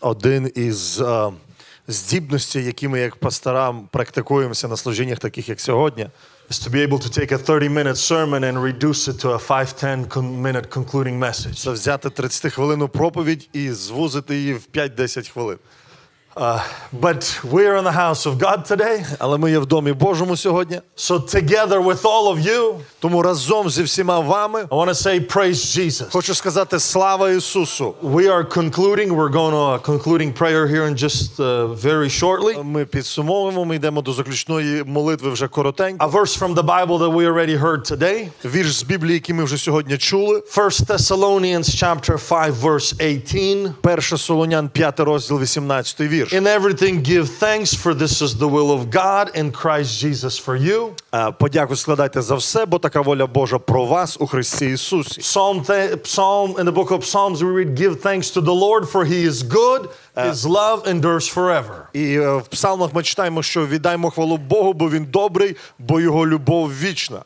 Один із е, здібностей, які ми як пастора практикуємося на служіннях, таких як сьогодні, is to be able to take a 30 minute sermon and reduce it to a 5 10 con- minute concluding message. це взяти 30 хвилину проповідь і звузити її в 5-10 хвилин. But we're in the house of God today. Але ми є в домі Божому сьогодні. So, together with all of you, Тому разом зі всіма вами I want to say, Praise Jesus. хочу сказати слава Ісусу. We are concluding. We're going to a concluding prayer here in just uh, very shortly. Ми підсумовуємо, ми йдемо до заключної молитви вже коротенько. A verse from the Bible that we already heard today. Вірш з Біблії, який ми вже сьогодні чули. 1 Thessalonians chapter 5 verse 18. 1 Солонян, 5 розділ, 18 вірш. In everything give thanks for this is the will of God in Christ Jesus for you. Е, Подяку складайте за все, бо така воля Божа про вас у Христі Ісусі. Psalm th- Psalm in the book of Psalms we read give thanks to the Lord for he is good his love endures forever. І е, в псалмах ми читаємо, що віддаймо хвалу Богу, бо він добрий, бо його любов вічна.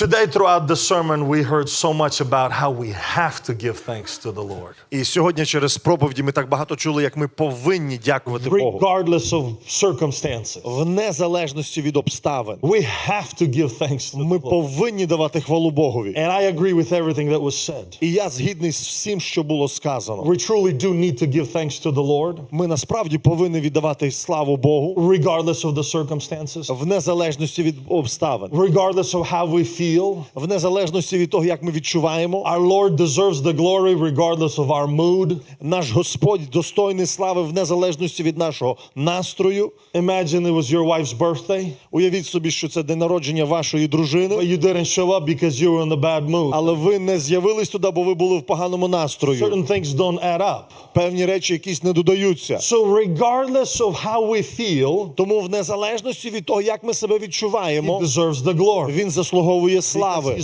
Today throughout the sermon we heard so much about how we have to give thanks to the Lord І сьогодні через проповіді ми так багато чули, як ми повинні дякувати Богу. regardless of circumstances. В незалежності від обставин. We have to give thanks to the Ми Lord. повинні давати хвалу Богові. And I agree with everything that was said. І я згідний з всім, що було сказано. We truly do need to give thanks to the Lord Ми насправді повинні віддавати славу Богу regardless of the circumstances, в незалежності від обставин, regardless of how we feel. В незалежності від того, як ми відчуваємо. Our Lord deserves the glory regardless of our mood. Наш Господь достойний слави в незалежності від нашого настрою. Imagine it was your wife's birthday, Уявіть собі, що це день народження вашої but you didn't show up because you were in the bad mood. але ви не з'явились туди, бо ви були в поганому настрою. Certain things don't add up. Певні речі якісь не додаються. So, regardless of how we feel, Тому в незалежності від того, як ми себе He deserves the glory. він заслуговує Because слави,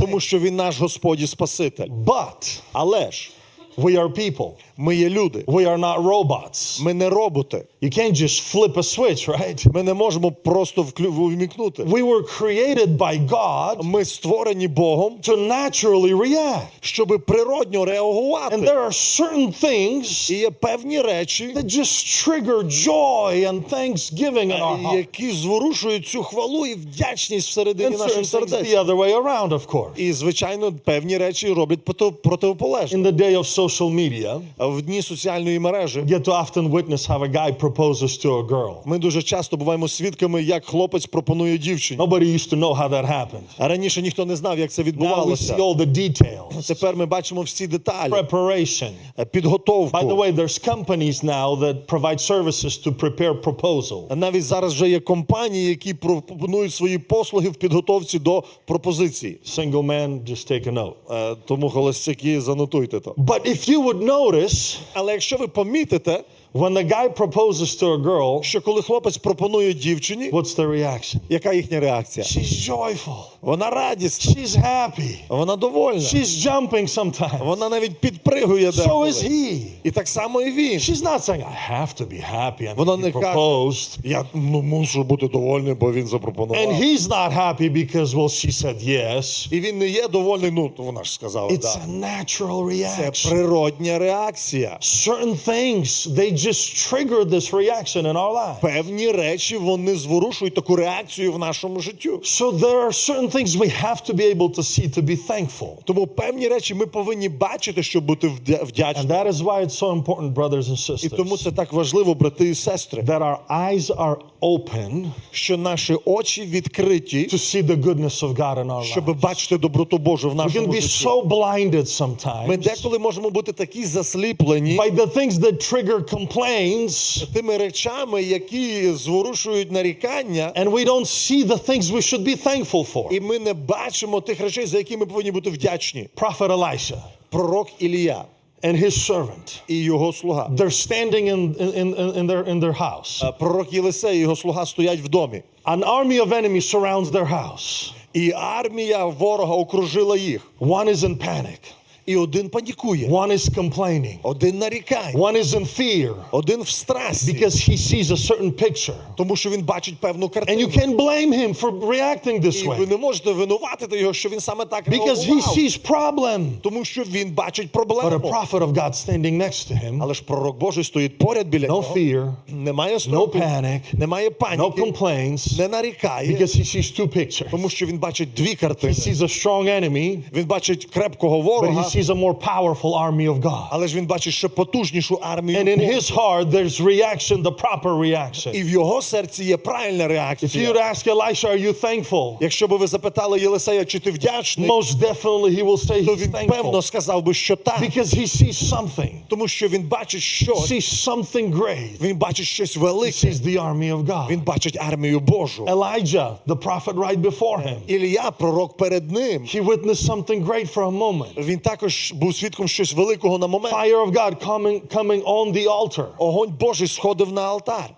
тому що він наш Господь і Спаситель. But Але ж we are people. Ми є люди, We are not robots. ми не роботи. You can't just flip a switch, right? Ми не можемо просто вмікнути. We were created by God Ми створені Богом, to naturally react. щоб природньо реагувати. And there are certain things І є певні речі, that just trigger joy and thanksgiving in our heart. які зворушують цю хвалу і вдячність всередині And наших certain things сердець. the other way around, of course. І звичайно, певні речі роблять проти- In the day of social media, В дні соціальної мережі get to often witness how a guy proposes to a girl. ми дуже часто буваємо свідками, як хлопець пропонує дівчині. Nobody used to know how that happened. А раніше ніхто не знав, як це Now we see відбувалося. all the details. Тепер ми бачимо всі деталі, Preparation. е, підготовку. By the way, there's companies now that provide services to prepare proposal. Навіть зараз вже є компанії, які пропонують свої послуги в підготовці до пропозиції. Single man, just take a note. Е, Тому холостяки, занотуйте то. But if you would notice, Але якщо ви помітите, when the guy proposes to a girl, що коли хлопець пропонує дівчині, what's the reaction? яка їхня реакція? She's joyful. Вона радісна, She's happy. вона довольна, She's jumping sometimes. вона навіть підпригує So деколи. is he. І так само і він. She's not saying, I have to be happy. I Вона не he каже, я ну, мушу бути довольний, бо він запропонував. And he's not happy because, well, she said yes. І він не є довольний, ну, вона ж сказала, It's да. a natural Це природня реакція. Certain things, they just trigger this reaction in our life. Певні речі, вони зворушують таку реакцію в нашому життю. So there are certain things we have to be able to see to be thankful. Тому певні речі ми повинні бачити, щоб бути вдя- And that is why it's so important, brothers and І тому sisters, це так важливо, брати і сестри, that our eyes are open що наші очі відкриті, to see the goodness of God in our lives. щоб бачити доброту Божу в We can be so blinded Ми sometimes деколи можемо бути такі засліплені by the things that trigger complaints, тими речами, які зворушують нарікання, and we don't see the things we should be thankful for. і ми не бачимо тих речей, за які ми повинні бути вдячні. Prophet Elisha Пророк Ілія and his servant, і його слуга. they're standing in, in, in, their, in their house. Е, Пророк Єлисей і його слуга стоять в домі. An army of enemies surrounds their house. І армія ворога окружила їх. One is in panic. І один панікує, One is complaining. один нарікає, One is in fear один в страсі, because he sees a certain picture. тому що він бачить певну And you картину. can't blame him for reacting this І ви way не можете винуватити його, що він саме так because he sees problem. Тому що він бачить But a prophet of God standing next to him, Але ж пророк Божий стоїть поряд біля no fear, Немає no panic, немає no complaints не нарікає, because he sees two pictures. тому що він бачить дві He sees a strong enemy, Він бачить крепкого ворога, sees a more powerful army of God. але ж він бачить ще потужнішу армію. And in Бога. his heart, there's reaction, the proper reaction. І в його серці є правильна If you'd реакція. ask Elisha, are you thankful? Якщо би ви запитали Єлисея, чи ти вдячний, Most definitely he will say то he's він певно thankful сказав би, що так, because he sees something. тому що він бачить щось, sees something great. він бачить щось He велике, sees the army of God. він бачить армію Божу. Elijah, the prophet right before him, Ілія, пророк перед ним, he witnessed something great for a moment. він також був свідком щось великого на момент. Fire of God coming, coming on the altar. Огонь Божий сходив на алтар.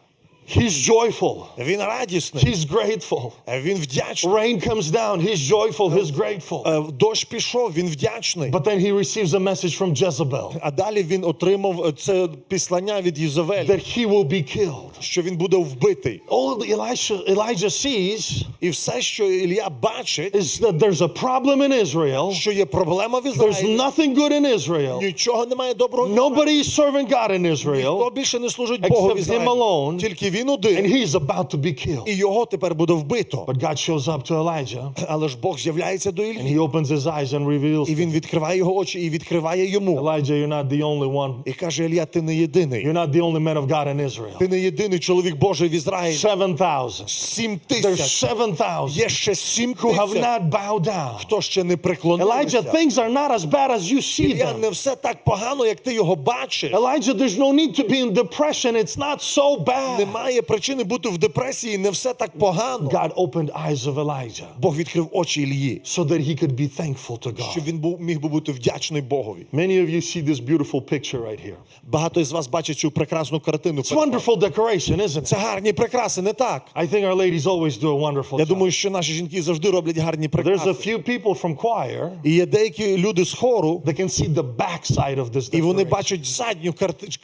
He's joyful. Він радісний, He's grateful. він вдячний. Rain comes down. He's joyful. He's grateful. Е, Дощ пішов, він вдячний. But then he receives a message from Jezebel А далі він отримав е, це післання від Єзавелі, that he will be killed. що він буде вбитий. All Elisha, Elijah sees І все, що Ілля бачить, is that there's a problem in Israel. що є проблема в There's Ізраїлі. nothing good in Israel. Нічого немає доброго. Nobody is serving God in Хто Israel. більше не служить Богу в Except him Ізраїлі. alone. Тільки він And один. he's about to be killed. І його тепер буде вбито. But God shows up to Elijah Але ж Бог з'являється до and he opens his eyes and reveals І він відкриває його очі і відкриває йому. Elijah, you're not the only one. І каже, Ілля, ти не єдиний. You're not the only man of God in Israel. Ти не єдиний чоловік Божий в Ізраїлі. 7,000. Сім There's тисяч. 7,000 Є ще сім who have not bowed down. Хто ще не Elijah, things are not as bad as you see Ілля, them. не все так погано, як ти його бачиш. Elijah, there's no need to be in depression. It's not so bad. Немає причини бути в депресії, не все так погано. God opened eyes of Elijah Бог відкрив очі Ілії, so that he could be thankful to щоб God. він був міг би бути вдячний Богові. Many of you see this beautiful picture right here. Багато із вас бачать цю прекрасну картину. It's wonderful decoration, isn't it? Це гарні прикраси, не так. I think our ladies always do a wonderful Я думаю, що наші жінки завжди роблять гарні There's a few people from choir І є деякі люди з хору, that can see the backside of this і вони бачать задню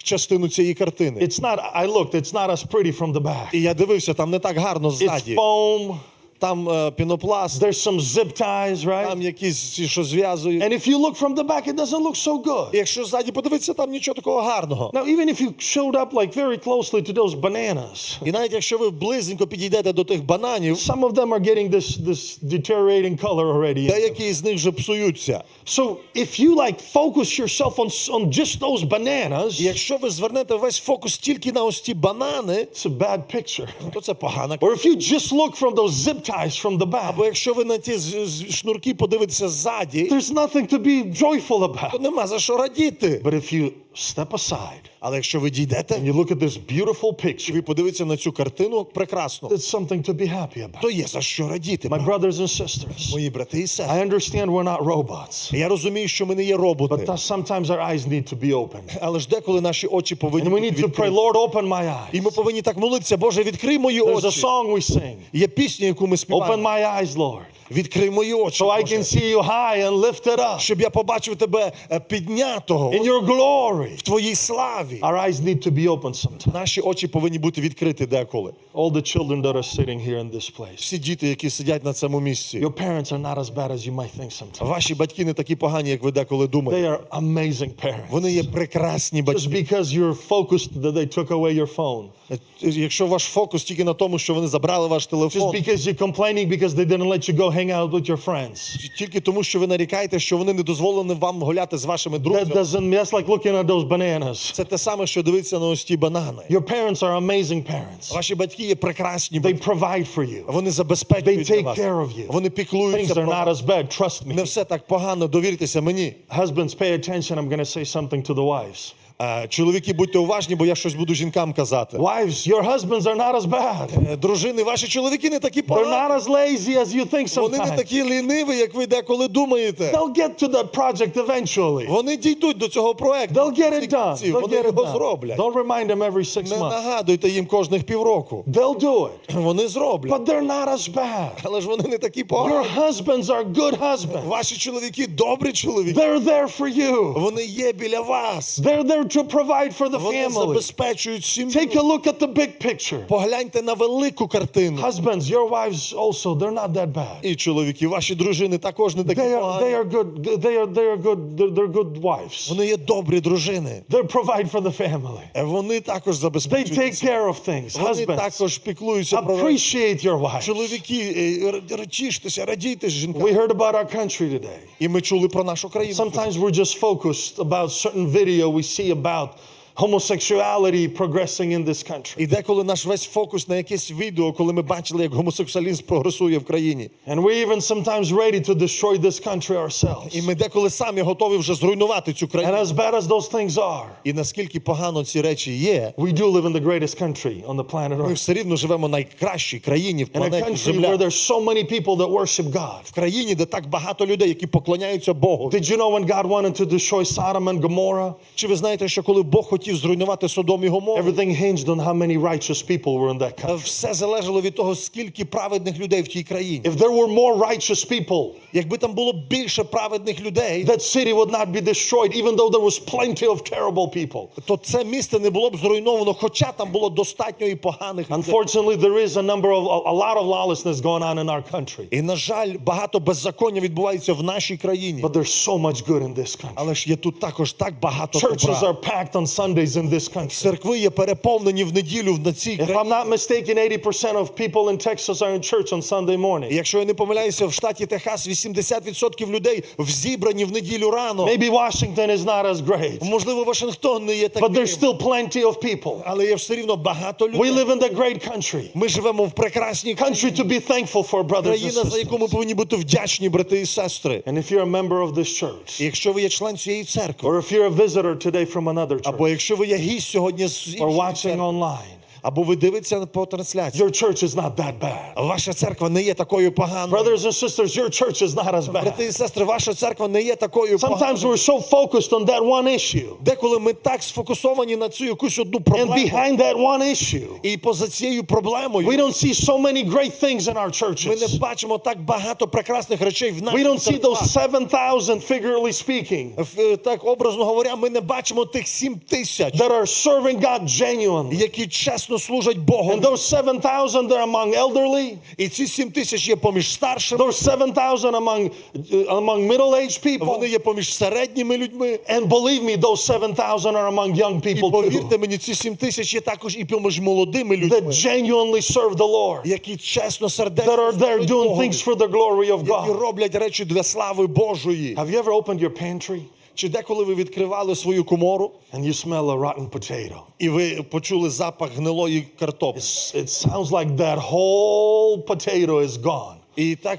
частину цієї картини. It's not, I looked, it's not as pretty from the back. І я дивився, там не так гарно It's ззаді. foam, Там е, пінопласт, there's some zip ties, right? там якісь ці, що зв'язують. And if you look from the back, it doesn't look so good. І якщо ззаді подивитися, там нічого такого гарного. Now, even if you showed up like very closely to those bananas, І навіть якщо ви близенько підійдете до тих бананів, some of them are getting this, this deteriorating color already. деякі з них вже псуються. So if you like focus yourself on, on just those bananas, І якщо ви звернете весь фокус тільки на ось ті банани, it's a bad picture. то це погано. Or if you just look from those zip ties from the back, Або якщо ви на ті з- з- шнурки подивитеся ззаді, there's nothing to be joyful то about. нема за що радіти. But if you step aside Але якщо ви дійдете, and you look at this beautiful picture, ви подивитеся на цю картину прекрасно, it's something to be happy about. то є за що радіти. My brothers and sisters, Мої брати і сестри. I understand we're not robots, Я розумію, що ми не є роботи, but sometimes our eyes need to be opened. але ж деколи наші очі повинні And we need to pray. Lord, open my eyes. І ми повинні так молитися, Боже, відкрий мої There's a song we sing. Є пісня, яку ми співаємо. Open my eyes, Lord, Відкрий мої очі, so I can see you high and lifted up щоб я побачив тебе е, піднятого in your glory. В твоїй славі. Our eyes need to be open sometimes. Наші очі повинні бути відкриті деколи. All the children that are sitting here in this place, Всі діти, які сидять на цьому місці, your parents are not as bad as you might think sometimes. ваші батьки не такі погані, як ви деколи думаєте. They are amazing parents. Вони є прекрасні Just батьки. because you're focused that they took away your phone. Е, Якщо ваш фокус тільки на тому, що вони забрали ваш Just because you're complaining because they didn't let you go hang out with your friends. тільки тому, що ви нарікаєте, що вони не дозволені вам гуляти з вашими That doesn't, that's like looking at those bananas. це те саме, що дивитися на ось ті банани. Your parents are amazing parents. Ваші батьки є прекрасні They батьки. provide for you. Вони забезпечують They для take вас. care of you. Вони Things піклуються are про not вас. as bad, trust Не me. все так погано, довіртеся мені. Husbands, pay attention. I'm going to say something to the wives. Е, Чоловіки, будьте уважні, бо я щось буду жінкам казати. Wives, your husbands are not as bad. Е, Дружини, ваші чоловіки не такі They're not as lazy as you think Вони не sometimes. такі ліниві, як ви деколи думаєте. They'll get to that project eventually. Вони дійдуть до цього проекту. They'll get it done. They'll Вони get it його done. зроблять. Don't remind them every six Не months. нагадуйте їм кожних півроку. They'll do it. Вони зроблять. But they're not as bad. Але ж вони не такі Your husbands are good husbands. Ваші чоловіки добрі чоловіки. They're there for you. Вони є біля вас. They're there to provide for the Вони family. забезпечують сім'ю. Take a look at the big picture. Погляньте на велику картину. Husbands, your wives also, they're not that bad. І чоловіки, ваші дружини також не такі They are, they погані. are good. They are, they are good. They're, they're good wives. Вони є добрі дружини. They provide for the family. Е, Вони також They забезпечують. take care of things. Вони Husbands, також піклуються про appreciate your wives. чоловіки. е, р- Тіштеся, радійте з We жінками. heard about our country today. І ми чули про нашу країну. Sometimes we're just focused about certain video we see about homosexuality progressing in this country. І деколи наш весь фокус на якесь відео, коли ми бачили, як гомосексуалізм прогресує в країні. And we're even sometimes ready to destroy this country ourselves. І ми деколи самі готові вже зруйнувати цю And країну. as bad as those things are, І наскільки погано ці речі є, we do live in the greatest country on the planet ми Earth. все рівно живемо в найкращій країні в In a планеті country where Земля. there's so many people that worship God. В країні, де так багато людей, які поклоняються Богу. Did you know when God wanted to destroy Sodom and Gomorrah? Чи ви знаєте, що коли Бог хотів зруйнувати Содом і Гомору, Everything hinged on how many righteous people were in that country. все залежало від того, скільки праведних людей в тій країні. If there were more righteous people, Якби там було більше праведних людей, that city would not be destroyed, even though there was plenty of terrible people. то це місце не було б зруйновано, хоча там було достатньо і поганих. Unfortunately, there is a number of a, lot of lawlessness going on in our country. І на жаль, багато беззаконня відбувається в нашій країні. But there's so much good in this country. Але ж є тут також так багато Churches are packed on Sundays in this country. Церкви є переповнені в неділю на цій If країні. I'm not mistaken, 80% of people in Texas are in church on Sunday І morning. Якщо я не помиляюся, в штаті Техас 80% людей в зібрані в неділю рано. Maybe Washington is not as great, Можливо, Вашингтон не є but таким, there's still plenty of people. але є все рівно багато We людей. live in the great country, Ми живемо в прекрасній країні, country to be thankful for, brothers and країна, за яку sisters. ми повинні бути вдячні, брати і сестри. And if you're a member of this church, І якщо ви є член цієї церкви, or if you're a visitor today from another church, або якщо Ви є гість сьогодні з or watching online, або ви дивитеся по трансляції, your church is not that bad. ваша церква не є такою поганою. Brothers and sisters, your church is not as Брати bad. і сестри, ваша церква не є такою поганою. Sometimes we're so focused on that one issue, Деколи ми так сфокусовані на цю якусь одну and behind that one issue, І поза цією проблемою we don't see so many great things in our ми не churches. бачимо так багато прекрасних речей в We don't see those церквах. 7,000, figuratively speaking, Е, Так образно говоря, ми не бачимо тих сім тисяч, that are serving God genuinely. які чесно служать Богу. And those 7,000 that are among elderly, І ці сім тисяч є поміж старшими, those 7,000 among, uh, among middle-aged people. вони є поміж середніми людьми. And believe me, those 7,000 are among young І people too, повірте мені, ці сім тисяч є також і поміж молодими людьми, that genuinely serve the Lord, які чесно that сердечно are there служать doing Богові, things for the glory of які God. роблять речі для слави Божої. Have you ever opened your pantry Чи деколи ви відкривали свою комору and you smell a rotten potato? і ви почули запах гнилої картоплі? It sounds like that whole potato is gone. І так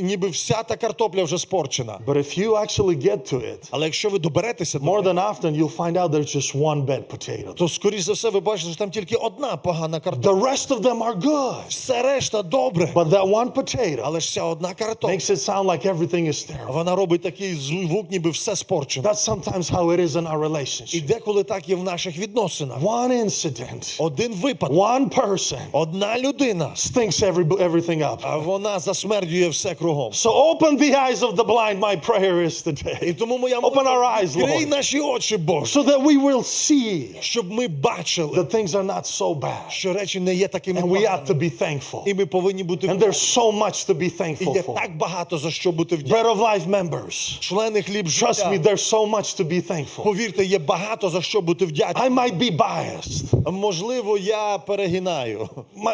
ніби вся та картопля вже спорчена. But if you actually get to it, Але якщо ви доберетеся до more than often you'll find out there's just one bad potato. то скоріш за все ви бачите, що там тільки одна погана картопля. The rest of them are good. Все решта добре. But that one potato Але ж ця одна картопля, makes it sound like everything is terrible. вона робить такий звук, ніби все спорчено. That's sometimes how it is in our І relationship. деколи так є в наших відносинах. One incident, Один випадок, one person одна людина, stinks every, everything up. а вона засмердює все кругом. So open the eyes of the blind, my prayer is І today, тому моя Open our молитва, eyes, відкрий Lord. наші очі, Боже, so that we will see щоб ми бачили, that things are not so bad. що речі не є такими And we ought to поганими. be thankful. І ми повинні бути And there's so much to be І thankful є for. так багато за що бути вдячним. Bread of Life members, Члени хліб trust me, життя. there's so much to be thankful. Повірте, є багато за що бути вдячним. I might be biased. Можливо, я перегинаю.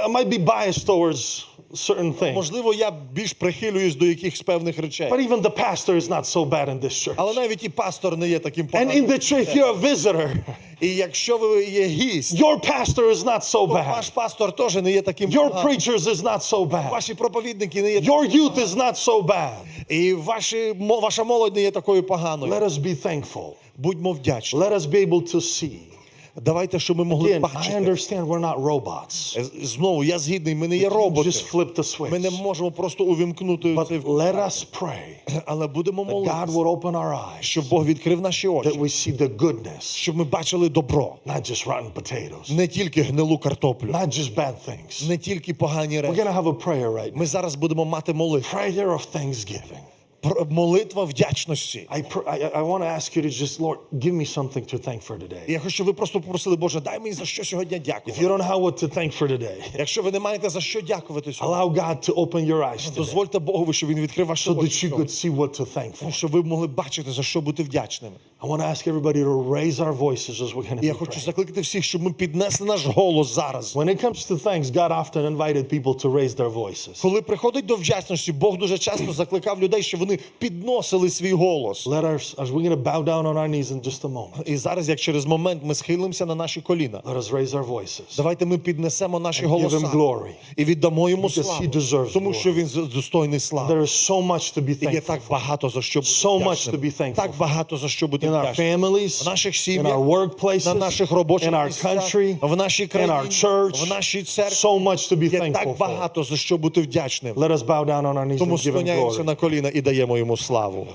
I might be biased towards certain things. Можливо, я більш прихилююсь до якихось певних речей. But even the pastor is not so bad in this church. Але навіть і пастор не є таким And поганим. in the church, you're a visitor, І якщо ви є гість, your pastor is not so ваш bad. пастор теж не є таким Your поганим. preachers is not so bad. Ваші проповідники не є Your youth is not so bad. і ваші, мо- ваша молодь не є такою поганою. Let us be thankful. Будьмо вдячні. Let us be able to see. Давайте, щоб ми могли бачити. we're. Е, Знову, я згідний, ми не є роботи. Ми не можемо просто увімкнути But цей, let us pray але будемо that God молитися, open our eyes, щоб Бог відкрив наші that очі, we see the goodness, щоб ми бачили добро, not just rotten potatoes, не тільки гнилу картоплю, not just bad things. не тільки погані речі. going to have a prayer right now. Ми зараз будемо мати молитву. Prayer of thanksgiving. Молитва вдячності. I, pr- I, I want to ask you to just, Lord, give me something to thank for today. Я хочу, щоб ви просто попросили, Боже, дай мені за що сьогодні If дякувати. you don't have what to thank for today, Якщо ви не маєте за що дякувати сьогодні, allow God to open your eyes today дозвольте Богові, щоб він відкрив ваші so that you could see what to thank for. щоб ви могли бачити, за що бути вдячними. I want to ask everybody to raise our voices as we're going to я be хочу praying. закликати всіх, щоб ми піднесли наш голос зараз. When it comes to thanks, God often invited people to raise their voices. Коли приходить до вдячності, Бог дуже часто закликав людей, щоб вони підносили свій голос. Let us, as we're going to bow down on our knees in just a moment, І зараз, як через момент ми схилимося на наші коліна, let us raise our voices. давайте ми піднесемо наші give him голоса glory. і віддамо йому Because славу, he deserves тому glory. що він з- достойний слави. There is so much to be І є thankful так for. багато за що бути So much to be thankful Так for. багато за що бути In our families, В наших in our workplaces, на наших робочих in our country, в нашій in країні, our church. в нашій церкві. So much to be thankful так багато за що бути вдячним. Let us bow down on our knees Тому and give him склоняємося glory. на коліна і даємо йому славу.